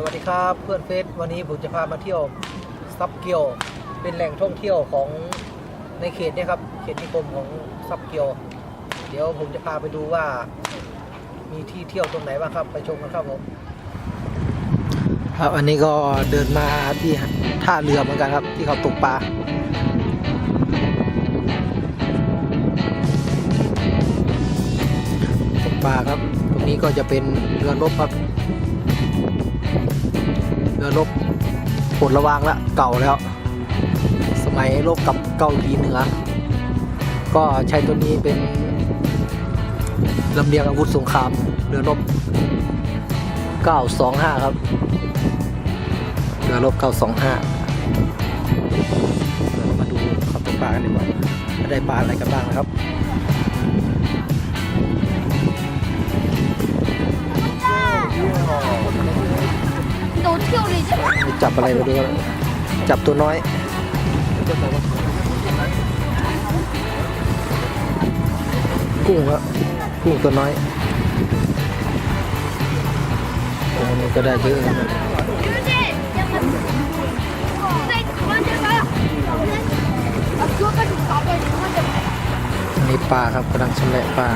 สวัสดีครับเพื่อนเฟสวันนี้ผมจะพามาเที่ยวซับเกียว เป็นแหล่งท่องเที่ยวของในเขตเนี่ยครับเขตนิคมของซับเกียว เดี๋ยวผมจะพาไปดูว่า มีที่เที่ยวตรงไหนบ้างครับ ไปชมกันครับผมครับอันนี้ก็เดินมาที่ท่าเรือเหมือนกันครับ ที่เขาตกปลาตกปลาครับ ตรงนี้ก็จะเป็นเรือรบครับ เรือรบปดระวางละเก่าแล้ว สมัยรบกับเกาหลีเหนือ ก็ใช้ตัวนี้เป็นลำเลียงอาวุธสงครามเรือรบ925 ครับเรือรบ925 มาดูขาตกปลากันดีกว่าว่าได้ปลาอะไรกันบ้างนะครับโดน เที่ยวเลยใช่จับอะไรมาดูกันจับตัวน้อยกุ้งครับกุ้งตัวน้อยโอ้นี่ก็ได้เยอะนี่ปลาครับกำลังชำแหละปลา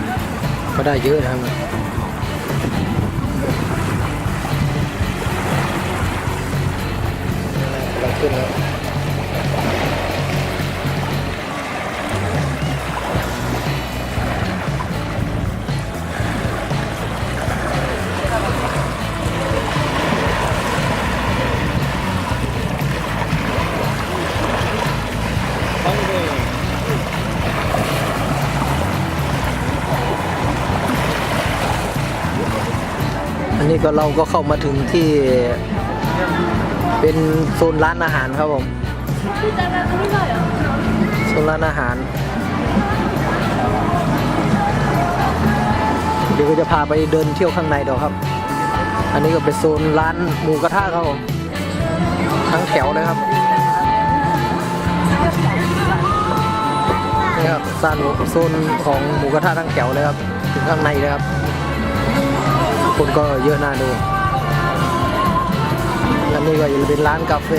ก็ได้เยอะนะครับ ขึ้นแล้วอันนี้ก็เราก็เข้ามาถึงที่ เป็นโซนร้านอาหารครับผมโซนร้านอาหาร เดี๋ยวก็จะพาไปเดินเที่ยวข้างในเดี๋ยวครับ อันนี้ก็เป็นโซนร้านหมูกระทะครับผมทั้งแถวเลยครับนี่ครับซานโซนของหมูกระทะทั้งแถวเลยครับถึงข้างในเลยครับ คนก็เยอะน่าดู นนี้ก็ยังเป็นร้านกาแฟ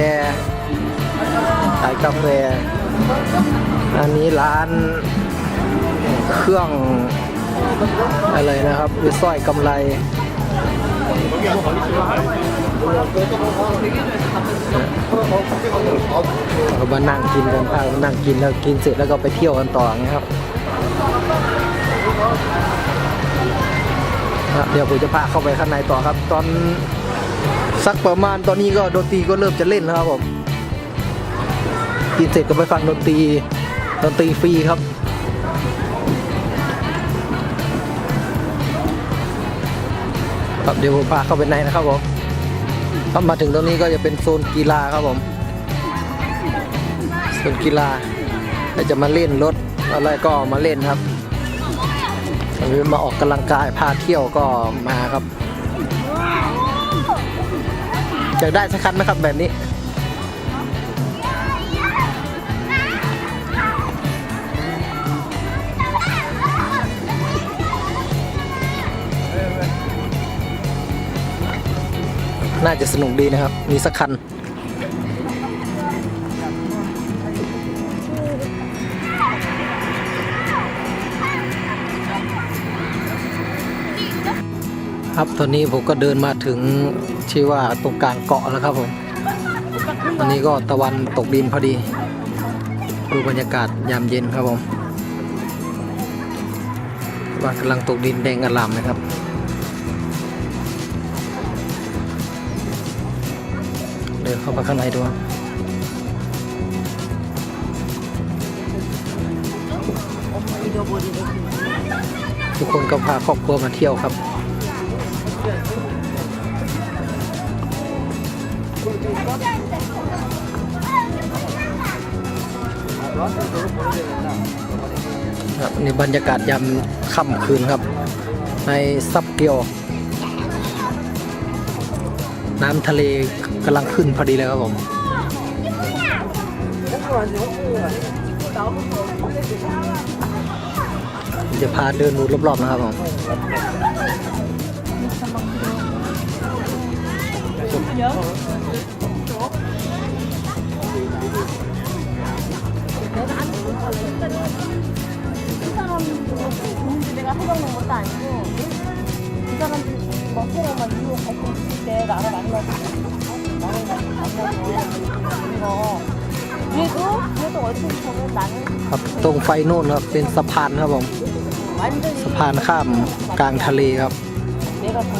ขายกาแฟ อันนี้ร้านเครื่องอะไรนะครับวิสร้อยกำไรเรามานั่งกินกันพามานั่งกินแล้วกินเสร็จแล้วก็ไปเที่ยวกันต่ออย่างนี้ครับเดี๋ยวผมจะพาเข้าไปข้างในต่อครับ ตอน สักประมาณตอนนี้ก็ดนตรีก็เริ่มจะเล่นแล้วครับผมกินเสร็จก็ไปฟังดนตรีดนตรีฟรีครับครับเดี๋ยวผมพาเข้าไปในนะครับผมถ้ามาถึงตรงนี้ก็จะเป็นโซนกีฬาครับผมโซนกีฬาถ้าจะมาเล่นรถอะไรก็มาเล่นครับหรือมาออกกำลังกายพาเที่ยวก็มาครับ อยากได้สักคันไหมครับแบบนี้ น่าจะสนุกดีนะครับ มีสักคัน ครับตอนนี้ผมก็เดินมาถึงที่ว่าตรงกลางเกาะแล้วครับผมอันนี้ก็ตะวันตกดินพอดีดูบรรยากาศยามเย็นครับผมวันกำลังตกดินแดงอลามนะครับเดินเข้าไปข้างในดูทุกคนก็พาครอบครัวมาเที่ยวครับ ครับนี่บรรยากาศยามค่ำคืนครับ ในซับเกียว น้ำทะเลกำลังขึ้นพอดีเลยครับผมจะพาเดินดูรอบๆนะครับผม 내가 안 듣고 이 사람 누군지 내가 해먹는 것도 아니고 이 사람들 먹으러만 이거 갈때 있을 때 나를 만나서 나를 만나서 이거 그래도 그래도 어떻게 보면 나는 ครับตรงไฟนู่นครับเป็นสะพานครับผม 완전히 สะพานข้ามกลางทะเลครับ 내가 더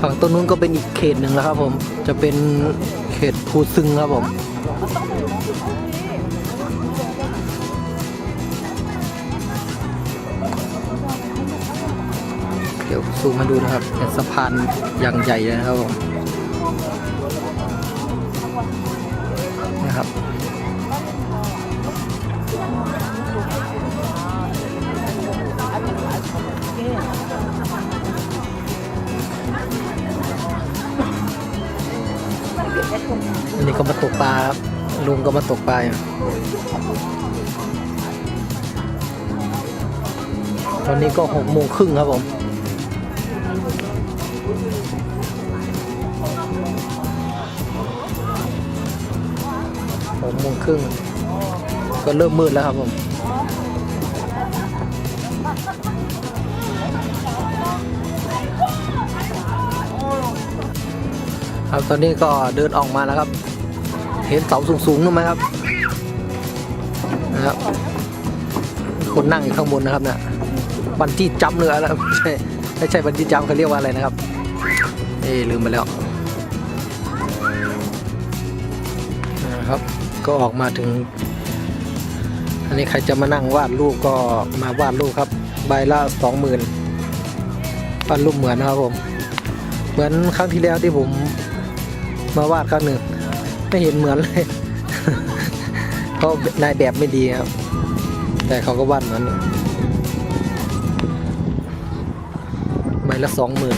ฝั่งต้นนู้นก็เป็นอีกเขตหนึ่งแล้วครับผม จะเป็นเขตภูซึงครับผม เดี๋ยวซูมมาดูนะครับเป็นสะพานอย่างใหญ่เลยนะครับผมนะครับ ลุงก็มาตกปลายตอนนี้ก็หกโมงครึ่งครับผมหกโมงครึ่งก็เริ่มมืดแล้วครับผมครับตอนนี้ก็เดินออกมาแล้วครับ เห็นเสาสูงๆนู่นไหมครับนะครับคนนั่งอยู่ข้างบนนะครับเนี่ยบันจี้จัมป์เรือแล้วไม่ใช่ไม่ใช่บันจี้จัมเขาเรียกว่าอะไรนะครับ เอ้ลืมไปแล้วนะครับ ก็ออกมาถึง อันนี้ใครจะมานั่งวาดรูปก็มาวาดรูปครับ ใบละสองหมื่นวาดรูปเหมือนนะครับผม เหมือนครั้งที่แล้วที่ผมมาวาดครั้งหนึ่ง ไม่เห็นเหมือนเลย เพราะนายแบบไม่ดีครับ แต่เขาก็วาดเหมือนใบละสองหมื่น